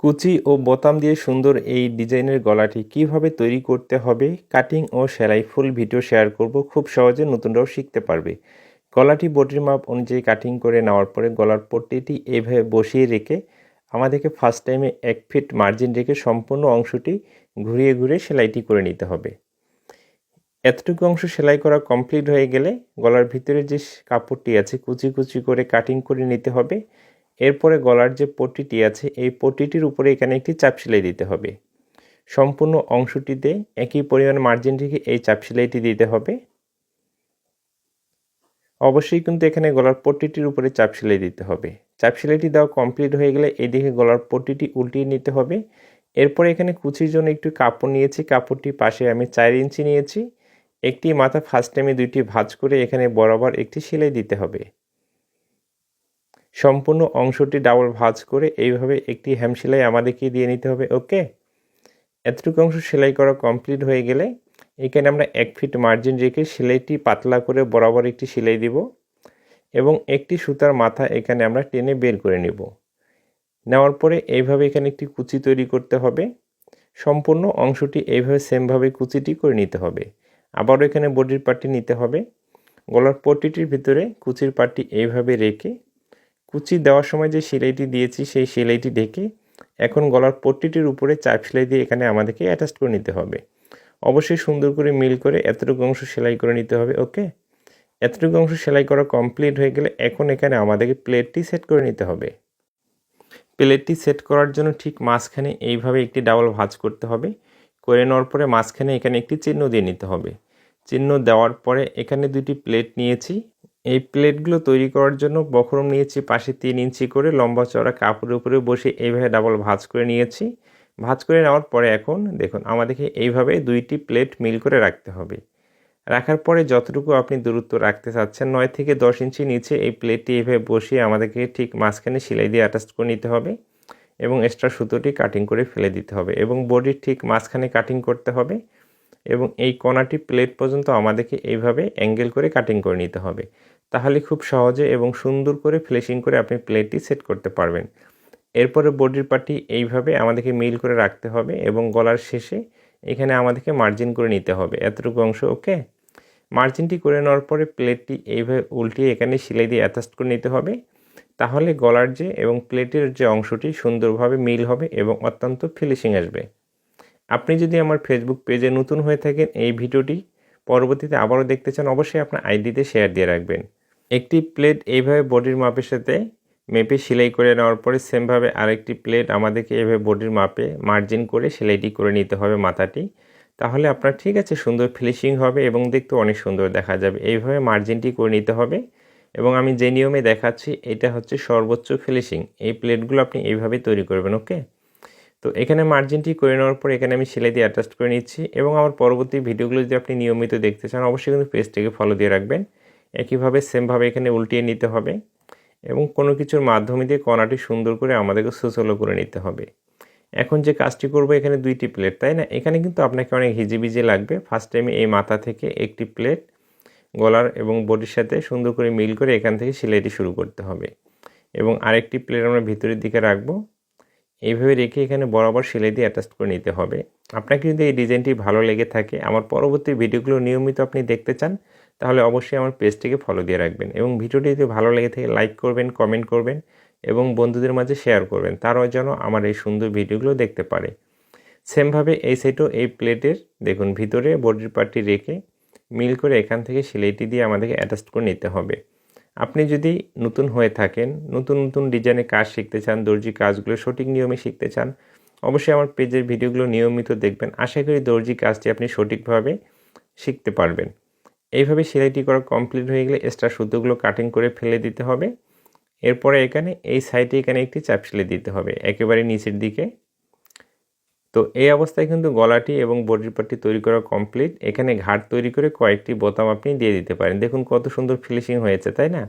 কুচি ও বোতাম দিয়ে সুন্দর এই ডিজাইনের গলাটি কীভাবে তৈরি করতে হবে, কাটিং ও সেলাই ফুল ভিডিও শেয়ার করব, খুব সহজে নতুনরাও শিখতে পারবে। গলাটি বটির মাপ অনুযায়ী কাটিং করে নেওয়ার পরে গলার পট্টিটি এভাবে বসিয়ে রেখে আমাদেরকে ফার্স্ট টাইমে এক ফিট মার্জিন রেখে সম্পূর্ণ অংশটি ঘুরিয়ে ঘুরিয়ে সেলাইটি করে নিতে হবে। এতটুকু অংশ সেলাই করা কমপ্লিট হয়ে গেলে গলার ভিতরে যে কাপড়টি আছে কুচি কুচি করে কাটিং করে নিতে হবে। এরপরে গলার যে পট্টিটি আছে, এই পট্টিটির উপরে এখানে একটি চাপ সেলাই দিতে হবে। সম্পূর্ণ অংশটিতে একই পরিমাণ মার্জিন রেখে এই চাপ সেলাইটি দিতে হবে। অবশ্যই কিন্তু এখানে গলার পট্টিটির উপরে চাপ সেলাই দিতে হবে। চাপ সেলাইটি দেওয়া কমপ্লিট হয়ে গেলে এদিকে গলার পট্টিটি উল্টিয়ে নিতে হবে। এরপরে এখানে কুচির জন্য একটু কাপড় নিয়েছি। কাপড়টি পাশে আমি চার ইঞ্চি নিয়েছি। একটি মাথা ফার্স্ট টাইমে দুইটি ভাঁজ করে এখানে বরাবর একটি সেলাই দিতে হবে। সম্পূর্ণ অংশটি ডাবল ভাঁজ করে এইভাবে একটি হ্যাম সেলাই আমাদেরকে দিয়ে নিতে হবে ওকে এতটুকু অংশ সেলাই করা কমপ্লিট হয়ে গেলে এখানে আমরা এক ফিট মার্জিন রেখে সেলাইটি পাতলা করে বরাবর একটি সেলাই দিব এবং একটি সুতার মাথা এখানে আমরা টেনে বের করে নেব। নেওয়ার পরে এইভাবে এখানে একটি কুচি তৈরি করতে হবে। সম্পূর্ণ অংশটি এইভাবে সেমভাবে কুচিটি করে নিতে হবে। আবারও এখানে বডির পার্টি নিতে হবে। গলার পট্টিটির ভিতরে কুচির পার্টটি এইভাবে রেখে কুচি দেওয়ার সময় যে সেলাইটি দিয়েছি, সেই সেলাইটি ঢেকে এখন গলার পট্টিটির উপরে চাপ সেলাই দিয়ে এখানে আমাদেরকে অ্যাটাচ করে নিতে হবে। অবশ্যই সুন্দর করে মিল করে এতটুকু অংশ সেলাই করে নিতে হবে ওকে এতটুকু অংশ সেলাই করা কমপ্লিট হয়ে গেলে এখন এখানে আমাদেরকে প্লেটটি সেট করে নিতে হবে। প্লেটটি সেট করার জন্য ঠিক মাঝখানে এইভাবে একটি ডাবল ভাঁজ করতে হবে। করে নেওয়ার পরে মাঝখানে এখানে একটি চিহ্ন দিয়ে নিতে হবে। চিহ্ন দেওয়ার পরে এখানে দুটি প্লেট নিয়েছি। এই প্লেটগুলো তৈরি করার জন্য বখরম নিয়েছি, পাশে তিন ইঞ্চি করে লম্বা চড়া কাপড়ের উপরে বসে এইভাবে ডাবল ভাঁজ করে নিয়েছি। ভাঁজ করে নেওয়ার পরে এখন দেখুন, আমাদেরকে এইভাবে দুইটি প্লেট মিল করে রাখতে হবে। রাখার পরে যতটুকু আপনি দূরত্ব রাখতে চাচ্ছেন, নয় থেকে দশ ইঞ্চি নিচে এই প্লেটটি এইভাবে বসিয়ে আমাদেরকে ঠিক মাঝখানে সেলাই দিয়ে অ্যাটাচ করে নিতে হবে এবং এক্সট্রা সুতোটি কাটিং করে ফেলে দিতে হবে এবং বডির ঠিক মাঝখানে কাটিং করতে হবে। এবং এই কণাটি প্লেট পর্যন্ত আমাদেরকে এইভাবে অ্যাঙ্গেল করে কাটিং করে নিতে হবে। তাহলে খুব সহজে এবং সুন্দর করে ফ্লেশিং করে আপনি প্লেটটি সেট করতে পারবেন। এরপরে বডির পার্টি এইভাবে আমাদেরকে মিল করে রাখতে হবে এবং গলার শেষে এখানে আমাদেরকে মার্জিন করে নিতে হবে। এতটুকু অংশ ওকে মার্জিনটি করে নেওয়ার পরে প্লেটটি এইভাবে উল্টিয়ে এখানে সেলাই দিয়ে অ্যাটাচ করে নিতে হবে। তাহলে গলার যে এবং প্লেটের যে অংশটি সুন্দরভাবে মিল হবে এবং অত্যন্ত ফিনিশিং আসবে। আপনি যদি আমার ফেসবুক পেজে নতুন হয়ে থাকেন, এই ভিডিওটি পরবর্তীতে আবারও দেখতে চান, অবশ্যই আপনার আইডিতে শেয়ার দিয়ে রাখবেন। একটি প্লেট এইভাবে বডির মাপের সাথে মেপে সেলাই করে নেওয়ার পরে সেমভাবে আরেকটি প্লেট আমাদেরকে এভাবে বডির মাপে মার্জিন করে সেলাইটি করে নিতে হবে মাথাটি। তাহলে আপনার ঠিক আছে, সুন্দর ফিনিশিং হবে এবং দেখতে অনেক সুন্দর দেখা যাবে। এইভাবে মার্জিনটি করে নিতে হবে এবং আমি যে নিয়মে দেখাচ্ছি, এটা হচ্ছে সর্বোচ্চ ফিনিশিং এই প্লেটগুলো আপনি এইভাবে তৈরি করবেন ওকে তো এখানে মার্জিনটি করে নেওয়ার পর এখানে আমি সেলাই দিয়ে অ্যাটাচ করে নিচ্ছি এবং আমার পরবর্তী ভিডিওগুলো যদি আপনি নিয়মিত দেখতে চান, অবশ্যই কিন্তু পেজটিকে ফলো দিয়ে রাখবেন। একইভাবে সেমভাবে এখানে উল্টিয়ে নিতে হবে এবং কোনো কিছুর মাধ্যমে দিয়ে কণাটি সুন্দর করে আমাদেরকে সুচলো করে নিতে হবে। এখন যে কাজটি করব, এখানে দুইটি প্লেট তাই না? এখানে কিন্তু আপনাকে অনেক হিজিবিজি লাগবে। ফার্স্ট টাইমে এই মাথা থেকে একটি প্লেট গলার এবং বডির সাথে সুন্দর করে মিল করে এখান থেকে সেলাইটি শুরু করতে হবে। এবং আরেকটি প্লেট আমরা ভিতরের দিকে রাখব। এইভাবে রেখে এখানে বরাবর সেলাই দিয়ে অ্যাটাচ করে নিতে হবে। আপনাকে যদি এই ডিজাইনটি ভালো লেগে থাকে, আমার পরবর্তী ভিডিওগুলো নিয়মিত আপনি দেখতে চান, তাহলে অবশ্যই আমার পেজটিকে ফলো দিয়ে রাখবেন এবং ভিডিওটি যদি ভালো লেগে থাকে লাইক করবেন কমেন্ট করবেন এবং বন্ধুদের মাঝে শেয়ার করবেন, তারাও যেন আমার এই সুন্দর ভিডিওগুলো দেখতে পারে। সেমভাবে এই সাইডও এই প্লেটের দেখুন, ভিতরে বডির পার্টটি রেখে মিল করে এখান থেকে সেলাইটি দিয়ে আমাদেরকে অ্যাটাচ করে নিতে হবে। আপনি যদি নতুন হয়ে থাকেন, নতুন নতুন ডিজাইনের কাজ শিখতে চান, দর্জি কাজগুলো সঠিক নিয়মে শিখতে চান, অবশ্যই আমার পেজের ভিডিওগুলো নিয়মিত দেখবেন। আশা করি দর্জি কাজটি আপনি সঠিকভাবে শিখতে পারবেন। এইভাবে সেলাইটি করা কমপ্লিট হয়ে গেলে এক্সট্রা সুতোগুলো কাটিং করে ফেলে দিতে হবে। এরপরে এখানে এই সাইডে এখানে একটি চাপ সেলাই দিতে হবে। একেবারে নিচের দিকে তো এই অবস্থায় কিন্তু গলাটি এবং বডির পার্টটি তৈরি করা কমপ্লিট এখানে ঘাট তৈরি করে কয়েকটি বোতাম আপনি দিয়ে দিতে পারেন। দেখুন কত সুন্দর ফিনিশিং হয়েছে, তাই না?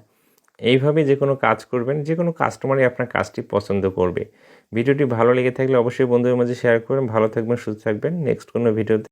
এইভাবে যে কোনো কাজ করবেন, যে কোনো কাস্টমারই আপনার কাজটি পছন্দ করবে। ভিডিওটি ভালো লেগে থাকলে অবশ্যই বন্ধুদের মাঝে শেয়ার করবেন। ভালো থাকবেন, সুস্থ থাকবেন। নেক্সট কোনো ভিডিওতে